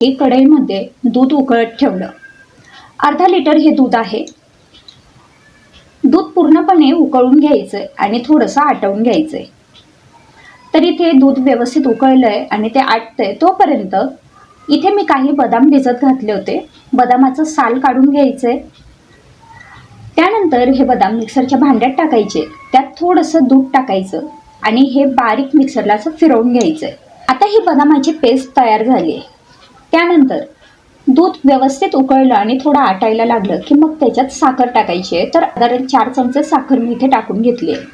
एक कढईमध्ये दूध उकळत ठेवलं. अर्धा लिटर हे दूध आहे. दूध पूर्णपणे उकळून घ्यायचंय आणि थोडंसं आटवून घ्यायचंय. तर इथे दूध व्यवस्थित उकळलंय आणि ते आटतंय तोपर्यंत इथे मी काही बदाम भिजत घातले होते. बदामाचं साल काढून घ्यायचंय. त्यानंतर हे बदाम मिक्सरच्या भांड्यात टाकायचे. त्यात थोडंसं दूध टाकायचं आणि हे बारीक मिक्सरला असं फिरवून घ्यायचंय. आता ही बदामाची पेस्ट तयार झाली आहे. त्यानंतर दूध व्यवस्थित उकळलं आणि थोडं आटायला लागलं की मग त्याच्यात साखर टाकायची आहे. तर साधारण चार चमचे साखर मी इथे टाकून घेतली आहे.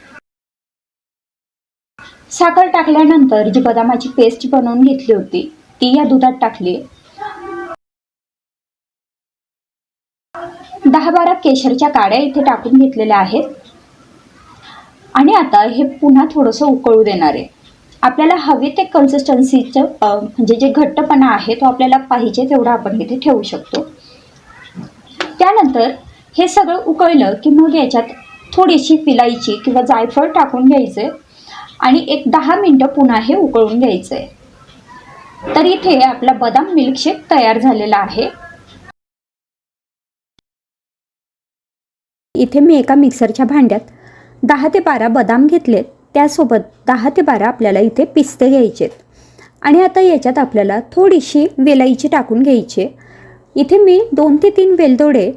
साखर टाकल्यानंतर जी बदामाची पेस्ट बनवून घेतली होती ती या दुधात टाकली दहा बारा केशरच्या काड्या इथे टाकून घेतलेल्या आहेत. आणि आता हे पुन्हा थोडंसं उकळू देणार आहे. आपल्याला हवी ते कन्सिस्टन्सीचं म्हणजे जे घट्टपणा आहे तो आपल्याला पाहिजे तेवढा आपण इथे ठेवू शकतो. त्यानंतर हे सगळं उकळलं की मग याच्यात थोडीशी पिलाईची किंवा जायफळ टाकून घ्यायचे आणि एक दहा मिनटं पुन्हा हे उकळून घ्यायचं आहे तर इथे आपला बदाम मिल्कशेक तयार झालेला आहे. इथे मी एका मिक्सरच्या भांड्यात दहा ते बारा बदाम घेतलेत. त्यासोबत दहा ते बारा आपल्याला इथे पिस्ते घ्यायचेत. आणि आता याच्यात आपल्याला थोडीशी वेलाईची टाकून घ्यायची. इथे मी दोन ते तीन वेलदोडे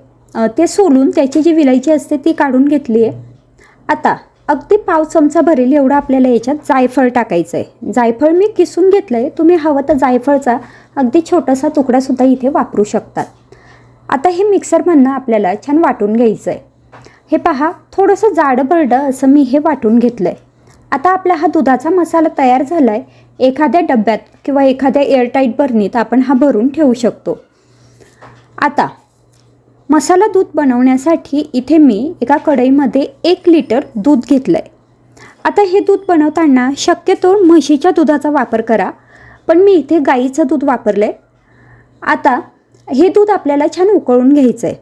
ते सोलून त्याची जी विलायची असते ती काढून घेतली आहे. आता अगदी पाव चमचा भरेल एवढं आपल्याला याच्यात जायफळ टाकायचं आहे जायफळ मी किसून घेतलं आहे तुम्ही हवं तर जायफळचा अगदी छोटासा तुकडासुद्धा इथे वापरू शकतात. आता हे मिक्सरमधनं आपल्याला छान वाटून घ्यायचं आहे हे पहा थोडंसं जाडं बरडं असं मी हे वाटून घेतलं आहे आता आपला हा दुधाचा मसाला तयार झाला आहे एखाद्या डब्यात किंवा एखाद्या एअरटाईट बर्नीत आपण हा भरून ठेवू शकतो. आता मसाला दूध बनवण्यासाठी इथे मी एका कढईमध्ये एक लिटर दूध घेतलं आहे आता हे दूध बनवताना शक्यतो म्हशीच्या दुधाचा वापर करा पण मी इथे गाईचं दूध वापरलं आहे आता हे दूध आपल्याला छान उकळून घ्यायचं आहे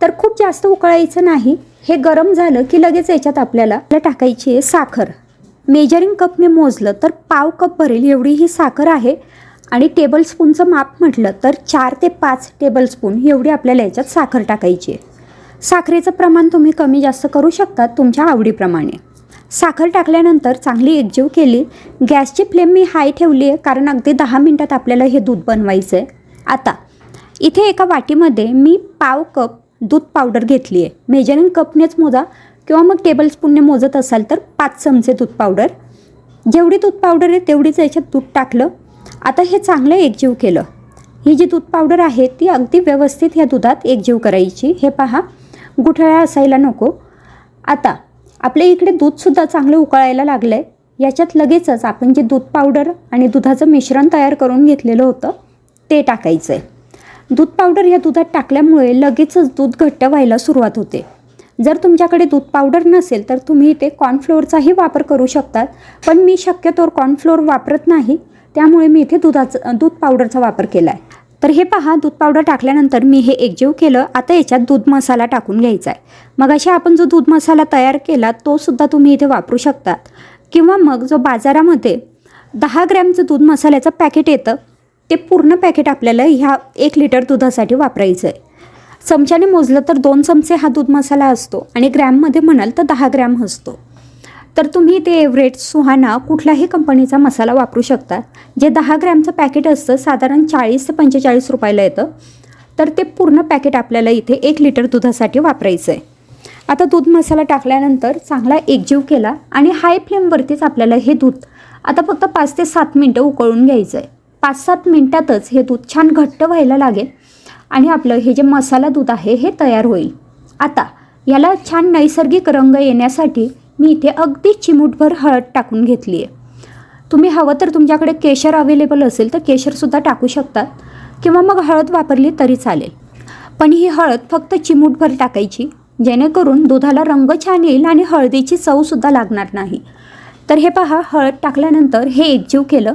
तर खूप जास्त उकळायचं नाही. हे गरम झालं की लगेच याच्यात आपल्याला टाकायची आहे साखर. मेजरिंग कपने मोजलं तर पाव कप भरेल एवढी ही साखर आहे. आणि टेबलस्पूनचं माप म्हटलं तर चार ते पाच टेबलस्पून एवढी आपल्याला याच्यात साखर टाकायची आहे. साखरेचं प्रमाण तुम्ही कमी जास्त करू शकता तुमच्या आवडीप्रमाणे. साखर टाकल्यानंतर चांगली एकजीव केली. गॅसची फ्लेम मी हाय ठेवली आहे कारण अगदी दहा मिनटात आपल्याला हे दूध बनवायचं आहे. आता इथे एका वाटीमध्ये मी पाव कप दूध पावडर घेतली आहे. मेजरिंग कपनेच मोजा. किंवा मग टेबलस्पूनने मोजत असाल तर पाच चमचे दूध पावडर जेवढी दूध पावडर आहे तेवढीच याच्यात दूध टाकलं. आता हे चांगलं एकजीव केलं. ही जी दूध पावडर आहे ती अगदी व्यवस्थित ह्या दुधात एकजीव करायची. हे पहा गुठळ्या असायला नको. आता आपल्या इकडे दूधसुद्धा चांगलं उकळायला लागलं आहे याच्यात लगेचच आपण जे दूध पावडर आणि दुधाचं मिश्रण तयार करून घेतलेलं होतं ते टाकायचं आहे दूध पावडर ह्या दुधात टाकल्यामुळे लगेचच दूध घट्ट व्हायला सुरुवात होते. जर तुमच्याकडे दूध पावडर नसेल तर तुम्ही इथे कॉर्नफ्लोअरचाही वापर करू शकतात. पण मी शक्यतोवर कॉर्नफ्लोअर वापरत नाही त्यामुळे मी इथे दुधाचं दूध पावडरचा वापर केला आहे तर हे पहा दूध पावडर टाकल्यानंतर मी हे एकजीव केलं. आता याच्यात दूध मसाला टाकून घ्यायचा आहे मग अशा आपण जो दूध मसाला तयार केला तो सुद्धा तुम्ही इथे वापरू शकतात किंवा मग जो बाजारामध्ये दहा ग्रॅमचं दूध मसाल्याचं पॅकेट येतं ते पूर्ण पॅकेट आपल्याला ह्या एक लिटर दुधासाठी वापरायचं आहे चमच्याने मोजलं तर दोन चमचे हा दूध मसाला असतो. आणि ग्रॅममध्ये म्हणाल तर दहा ग्रॅम असतो. तर तुम्ही ते एव्हरेट सुहाना कुठल्याही कंपनीचा मसाला वापरू शकता जे दहा ग्रॅमचं पॅकेट असतं साधारण चाळीस ते पंचेचाळीस रुपयाला येतं. तर ते पूर्ण पॅकेट आपल्याला इथे एक लिटर दुधासाठी वापरायचं आहे आता दूध मसाला टाकल्यानंतर चांगला एकजीव केला आणि हाय फ्लेमवरतीच आपल्याला हे दूध आता फक्त पाच ते सात मिनटं उकळून घ्यायचं आहे पाच सात मिनटातच हे दूध छान घट्ट व्हायला लागेल. आणि आपलं हे जे मसाला दूध आहे हे तयार होईल. आता याला छान नैसर्गिक रंग येण्यासाठी मी इथे अगदी चिमूटभर हळद टाकून घेतली आहे. तुम्ही हवं तर तुमच्याकडे केशर अवेलेबल असेल तर केशरसुद्धा टाकू शकतात किंवा मग हळद वापरली तरी चालेल. पण ही हळद फक्त चिमूटभर टाकायची जेणेकरून दुधाला रंग छान येईल आणि हळदीची चवसुद्धा लागणार नाही. तर हे पहा हळद टाकल्यानंतर हे एकजीव केलं.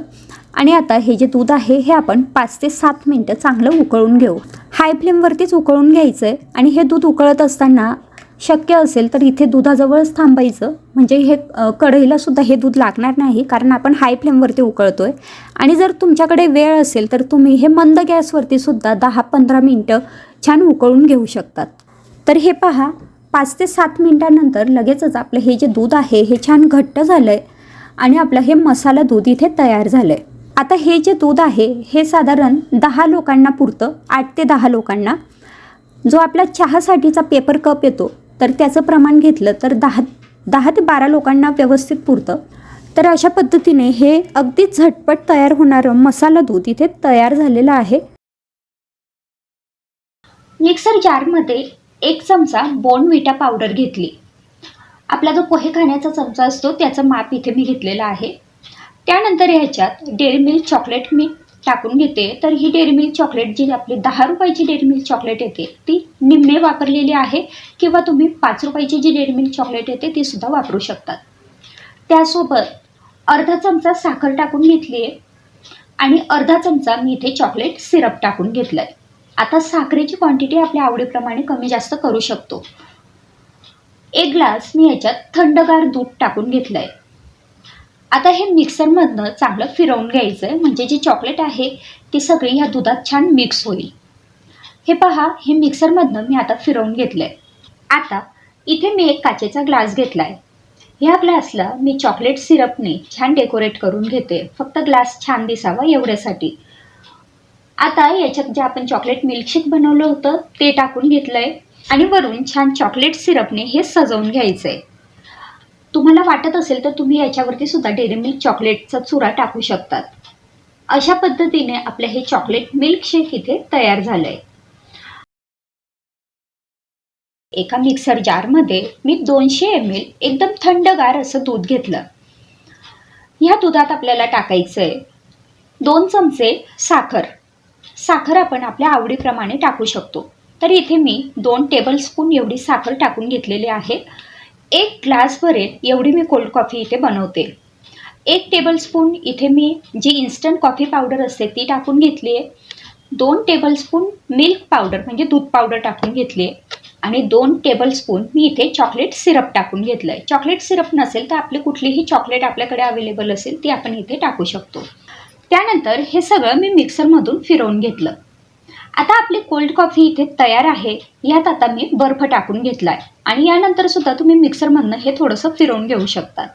आणि आता हे जे दूध आहे हे आपण पाच ते सात मिनटं चांगलं उकळून घेऊ. हाय फ्लेमवरतीच उकळून घ्यायचं आहे आणि हे दूध उकळत असताना शक्य असेल तर इथे दुधाजवळच थांबायचं. म्हणजे हे कढईलासुद्धा कढईला सुद्धा हे दूध लागणार नाही कारण आपण हाय फ्लेमवरती उकळतो आहे आणि जर तुमच्याकडे वेळ असेल तर तुम्ही हे मंद गॅसवरती सुद्धा दहा पंधरा मिनटं छान उकळून घेऊ शकतात. तर हे पहा पाच ते सात मिनटानंतर लगेचच आपलं हे जे दूध आहे हे छान घट्ट झालं आहे आणि आपलं हे मसाला दूध इथे तयार झालं आहे आता हे जे दूध आहे हे साधारण दहा लोकांना पुरतं आठ ते दहा लोकांना. जो आपला चहासाठीचा पेपर कप येतो तर त्याचं प्रमाण घेतलं तर दहा दहा ते बारा लोकांना व्यवस्थित पुरतं. तर अशा पद्धतीने हे अगदी झटपट तयार होणारं मसाला दूध इथे तयार झालेलं आहे. मिक्सर जारमध्ये एक चमचा बोनविटा पावडर घेतली. आपला जो पोहे खाण्याचा चमचा असतो त्याचं माप इथे मी घेतलेलं आहे. त्यानंतर ह्याच्यात डेअरी मिल्क चॉकलेट मी टाकून घेते. तर ही डेअरी मिल्क चॉकलेट जी आपली दहा रुपयाची डेअरी मिल्क चॉकलेट येते ती निम्मे वापरलेली आहे किंवा तुम्ही पाच रुपयाची जी डेअरी मिल्क चॉकलेट येते ती सुद्धा वापरू शकतात. त्यासोबत अर्धा चमचा साखर टाकून घेतली आहे आणि अर्धा चमचा मी इथे चॉकलेट सिरप टाकून घेतलं आहे आता साखरेची क्वांटिटी आपल्या आवडीप्रमाणे कमी जास्त करू शकतो. एक ग्लास मी याच्यात थंडगार दूध टाकून घेतलं आहे आता हे मिक्सरमधनं चांगलं फिरवून घ्यायचं म्हणजे आहे म्हणजे जी चॉकलेट आहे ती सगळी ह्या दुधात छान मिक्स होईल. हे पहा हे मिक्सरमधनं मी आता फिरवून घेतलं आहे आता इथे मी एक काचेचा ग्लास घेतला आहे ह्या ग्लासला मी चॉकलेट सिरपने छान डेकोरेट करून घेते. फक्त ग्लास छान दिसावा एवढ्यासाठी. आता याच्यात जे आपण चॉकलेट मिल्कशेक बनवलं होतं ते टाकून घेतलं आहे आणि वरून छान चॉकलेट सिरपने हे सजवून घ्यायचं आहे तुम्हाला वाटत असेल तर तुम्ही याच्यावरती सुद्धा डेअरी मिल्क चॉकलेटचा चुरा टाकू शकतात. अशा पद्धतीने आपलं हे चॉकलेट मिल्कशेक इथे तयार झालं आहे एका मिक्सर जारमध्ये मी दोनशे एम एल एकदम थंडगार असं दूध घेतलं. ह्या दुधात आपल्याला टाकायचं आहे दोन चमचे साखर. साखर आपण आपल्या आवडीप्रमाणे टाकू शकतो. तर इथे मी दोन टेबलस्पून एवढी साखर टाकून घेतलेली आहे. एक ग्लास भरेल एवढी मी कोल्ड कॉफी इथे बनवते. एक टेबलस्पून इथे मी जी इन्स्टंट कॉफी पावडर असते ती टाकून घेतली आहे. दोन टेबलस्पून मिल्क पावडर म्हणजे दूध पावडर टाकून घेतली आहे. आणि दोन टेबलस्पून मी इथे चॉकलेट सिरप टाकून घेतलं आहे. चॉकलेट सिरप नसेल तर आपली कुठलीही चॉकलेट आपल्याकडे अवेलेबल असेल ती आपण इथे टाकू शकतो. त्यानंतर हे सगळं मी मिक्सरमधून फिरवून घेतलं. आता आपली कोल्ड कॉफी इथे तयार आहे. यात आता मी बर्फ टाकून घेतला आहे आणि यानंतर सुद्धा तुम्ही मिक्सरमधनं हे थोडंसं फिरवून घेऊ शकतात.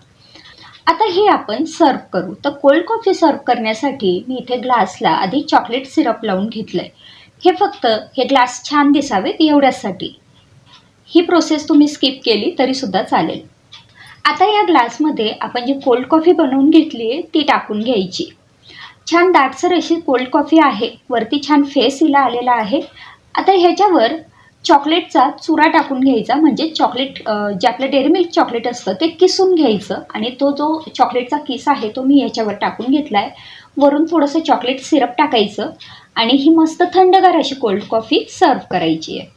आता हे आपण सर्व करू. तर कोल्ड कॉफी सर्व करण्यासाठी मी इथे ग्लासला आधी चॉकलेट सिरप लावून घेतलं आहे हे फक्त हे ग्लास छान दिसावेत एवढ्यासाठी. ही प्रोसेस तुम्ही स्किप केली तरीसुद्धा चालेल. आता या ग्लासमध्ये आपण जी कोल्ड कॉफी बनवून घेतली आहे ती टाकून घ्यायची. छान दाटसर अशी कोल्ड कॉफी आहे. वरती छान फेस हिला आलेला आहे. आता ह्याच्यावर चॉकलेटचा चुरा टाकून घ्यायचा. म्हणजे चॉकलेट जे आपलं डेअरी मिल्क चॉकलेट असतं ते किसून घ्यायचं आणि तो जो चॉकलेटचा किस आहे तो मी याच्यावर टाकून घेतला आहे वरून थोडंसं चॉकलेट सिरप टाकायचं आणि ही मस्त थंडगार अशी कोल्ड कॉफी सर्व करायची आहे.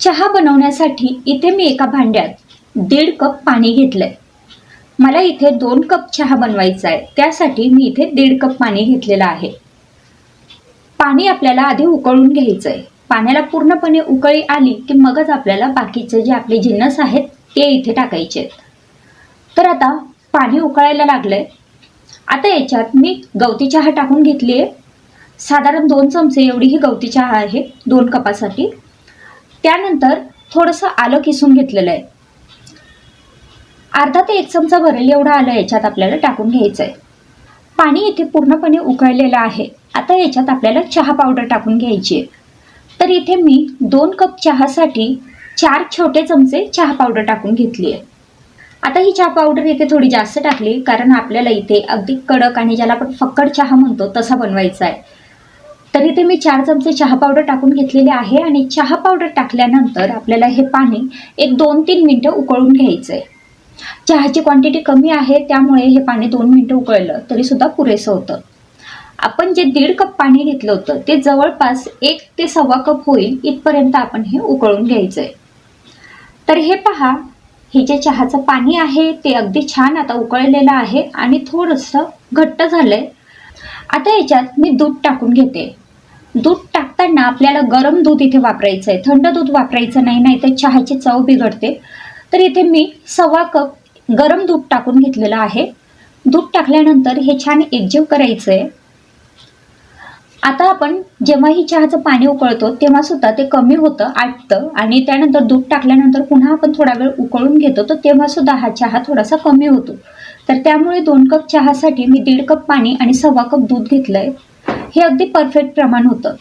चहा बनवण्यासाठी इथे मी एका भांड्यात दीड कप पाणी घेतलंय. मला इथे दोन कप चहा बनवायचा आहे. त्यासाठी मी इथे दीड कप पाणी घेतलेलं आहे. पाणी आपल्याला आधी उकळून घ्यायचं आहे पाण्याला पूर्णपणे उकळी आली की मगच आपल्याला बाकीचे जे आपले जिन्नस आहेत ते इथे टाकायचे आहेत. तर आता पाणी उकळायला लागलंय. आता याच्यात मी गवती चहा टाकून घेतली आहे. साधारण दोन चमचे एवढी ही गवती चहा आहे दोन कपासाठी. त्यानंतर थोडंसं आलं किसून घेतलेलं आहे. अर्धा ते एक चमचा भरेल एवढं आलं याच्यात आपल्याला टाकून घ्यायचं आहे पाणी इथे पूर्णपणे उकळलेलं आहे. आता याच्यात आपल्याला चहा पावडर टाकून घ्यायची आहे. तर इथे मी दोन कप चहासाठी चार छोटे चमचे चहा पावडर टाकून घेतली आहे. आता ही चहा पावडर इथे थोडी जास्त टाकली कारण आपल्याला इथे अगदी कडक आणि ज्याला आपण फक्कड चहा म्हणतो तसा बनवायचा आहे. तर इथे मी चार चमचे चहा पावडर टाकून घेतलेले आहे आणि चहा पावडर टाकल्यानंतर आपल्याला हे पाणी एक दोन तीन मिनटं उकळून घ्यायचं आहे चहाची क्वांटिटी कमी आहे त्यामुळे हे पाणी दोन मिनटं उकळलं तरी सुद्धा पुरेसं होतं. आपण जे दीड कप पाणी घेतलं होतं ते जवळपास एक ते सव्वा कप होईल इथपर्यंत आपण हे उकळून घ्यायचं आहे तर हे पहा हे जे चहाचं पाणी आहे ते अगदी छान आता उकळलेलं आहे आणि थोडंसं घट्ट झालं आहे आता याच्यात मी दूध टाकून घेते. दूध टाकताना आपल्याला गरम दूध इथे वापरायचं आहे थंड दूध वापरायचं नाही नाही तर चहाची चव बिघडते. तर इथे मी सव्वा कप गरम दूध टाकून घेतलेलं आहे. दूध टाकल्यानंतर हे छान एकजीव करायचं आहे आता आपण जेव्हा ही चहाचं पाणी उकळतो तेव्हा सुद्धा ते कमी होतं आटतं आणि त्यानंतर दूध टाकल्यानंतर पुन्हा आपण थोडा वेळ उकळून घेतो तर तेव्हा सुद्धा हा चहा थोडासा कमी होतो. तर त्यामुळे दोन कप चहासाठी मी दीड कप पाणी आणि सव्वा कप दूध घेतलं आहे हे अगदी परफेक्ट प्रमाण होतं.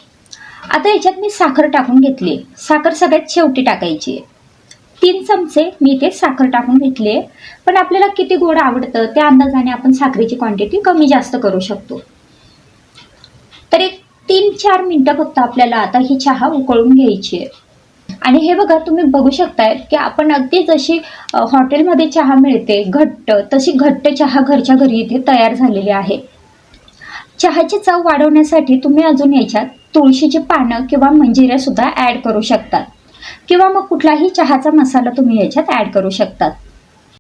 आता याच्यात मी साखर टाकून घेतली साखर सगळ्यात शेवटी टाकायची आहे तीन चमचे मी इथे साखर टाकून घेतली आहे पण आपल्याला किती गोड आवडतं त्या अंदाजाने आपण साखरेची क्वांटिटी कमी जास्त करू शकतो. तर एक तीन चार मिनटं फक्त आपल्याला आता ही चहा उकळून घ्यायची आहे. आणि हे बघा तुम्ही बघू शकताय की आपण अगदी जशी हॉटेलमध्ये चहा मिळते घट्ट तशी घट्ट चहा घरच्या घरी इथे तयार झालेली आहे. चहाची चव वाढवण्यासाठी तुम्ही अजून याच्यात तुळशीची पानं किंवा मंजिऱ्या सुद्धा ॲड करू शकतात किंवा मग कुठलाही चहाचा मसाला तुम्ही याच्यात ॲड करू शकतात.